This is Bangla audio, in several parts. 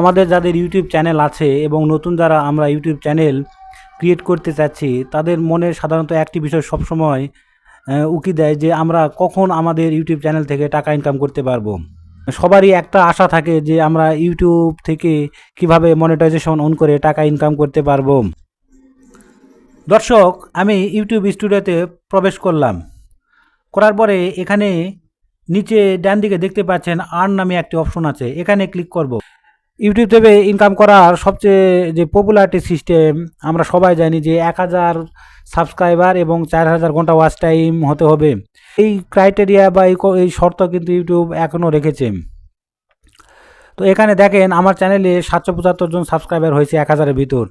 আমাদের যাদের ইউটিউব চ্যানেল আছে এবং নতুন যারা আমরা ইউটিউব চ্যানেল ক্রিয়েট করতে চাচ্ছি, তাদের মনে সাধারণত একটি বিষয় সবসময় উকি দেয় যে আমরা কখন আমাদের ইউটিউব চ্যানেল থেকে টাকা ইনকাম করতে পারব। সবারই একটা আশা থাকে যে আমরা ইউটিউব থেকে কীভাবে মনিটাইজেশন অন করে টাকা ইনকাম করতে পারব। দর্শক, আমি ইউটিউব স্টুডিওতে প্রবেশ করলাম। করার পরে এখানে নিচে ডান দিকে দেখতে পাচ্ছেন আর্ন নামে একটি অপশন আছে। এখানে ক্লিক করব। ইউটিউব থেকে ইনকাম করার সবচেয়ে যে পপুলারিটি সিস্টেম আমরা সবাই জানি যে এক হাজার সাবস্ক্রাইবার এবং চার হাজার ঘণ্টা ওয়াচ টাইম হতে হবে। এই ক্রাইটেরিয়া বা এই শর্ত কিন্তু ইউটিউব এখনও রেখেছে। তো এখানে দেখেন, আমার চ্যানেলে সাতশো পঁচাত্তর জন সাবস্ক্রাইবার হয়েছে এক হাজারের ভিতর।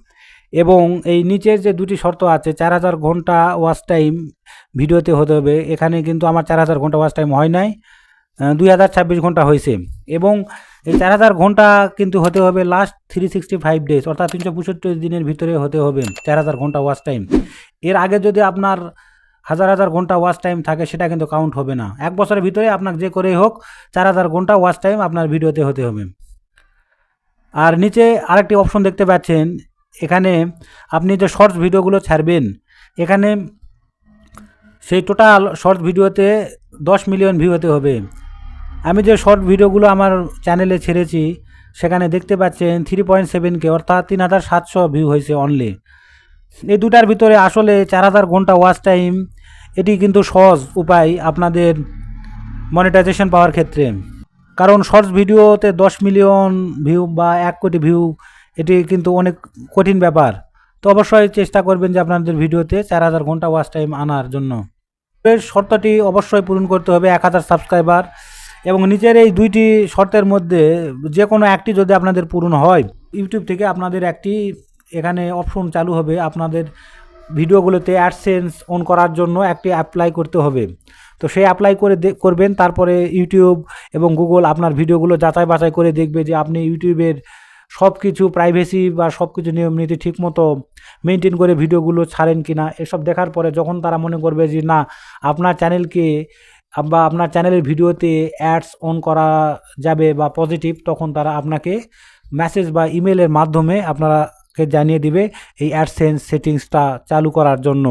এবং এই নিচের যে দুটি শর্ত আছে, চার হাজার ঘণ্টা ওয়াচ টাইম ভিডিওতে হতে হবে। এখানে কিন্তু আমার চার হাজার ঘণ্টা ওয়াচ টাইম হয় নাই। দুই হাজার ছাব্বিশ ঘণ্টা হয়েছে। এবং এই চার হাজার ঘণ্টা কিন্তু হতে হবে last three sixty five days অর্থাৎ তিনশো পঁয়ষট্টি দিনের ভিতরে হতে হবে চার হাজার ঘণ্টা ওয়াচ টাইম এর আগে যদি আপনার হাজার হাজার ঘণ্টা ওয়াচ টাইম থাকে, সেটা কিন্তু কাউন্ট হবে না। এক বছরের ভিতরে আপনার যে করেই হোক, চার হাজার ঘণ্টা ওয়াচ টাইম আপনার ভিডিওতে হতে হবে। আর নিচে আরেকটি অপশন দেখতে পাচ্ছেন, এখানে আপনি যে শর্টস ভিডিওগুলো ছাড়বেন, এখানে সেই টোটাল শর্টস ভিডিওতে দশ মিলিয়ন ভিউ হতে হবে। আমি যে শর্ট ভিডিওগুলো আমার চ্যানেলে ছেড়েছি, সেখানে দেখতে পাচ্ছেন থ্রি পয়েন্ট সেভেন কে অর্থাৎ তিন হাজার সাতশো ভিউ হয়েছে অনলি এই দুটার ভিতরে আসলে চার হাজার ঘণ্টা ওয়াচ টাইম এটি কিন্তু সহজ উপায় আপনাদের মনিটাইজেশন পাওয়ার ক্ষেত্রে। কারণ শর্টস ভিডিওতে দশ মিলিয়ন ভিউ বা এক কোটি ভিউ এটি কিন্তু অনেক কঠিন ব্যাপার। তো অবশ্যই চেষ্টা করবেন যে আপনাদের ভিডিওতে চার হাজার ঘণ্টা ওয়াচ টাইম আনার জন্য। শর্তটি অবশ্যই পূরণ করতে হবে এক হাজার সাবস্ক্রাইবার এবং নিচের এই দুইটি শর্তের মধ্যে যে কোনো একটি যদি আপনাদের পূরণ হয় ইউটিউব থেকে আপনাদের একটি এখানে অপশন চালু হবে। আপনাদের ভিডিওগুলোতে অ্যাডসেন্স অন করার জন্য একটি অ্যাপ্লাই করতে হবে। তো সেই অ্যাপ্লাই করে করবেন, তারপরে ইউটিউব এবং গুগল আপনার ভিডিওগুলো যাচাই বাছাই করে দেখবে যে আপনি ইউটিউবের সব কিছু প্রাইভেসি বা সব কিছু নিয়ম নীতি ঠিকমতো মেনটেন করে ভিডিওগুলো ছাড়েন কি না এসব দেখার পরে যখন তারা মনে করবে যে না, আপনার চ্যানেলকে বা আপনার চ্যানেলের ভিডিওতে অ্যাডস অন করা যাবে বা পজিটিভ তখন তারা আপনাকে মেসেজ বা ইমেলের মাধ্যমে আপনারাকে জানিয়ে দিবে এই অ্যাডসেন্স সেটিংসটা চালু করার জন্য।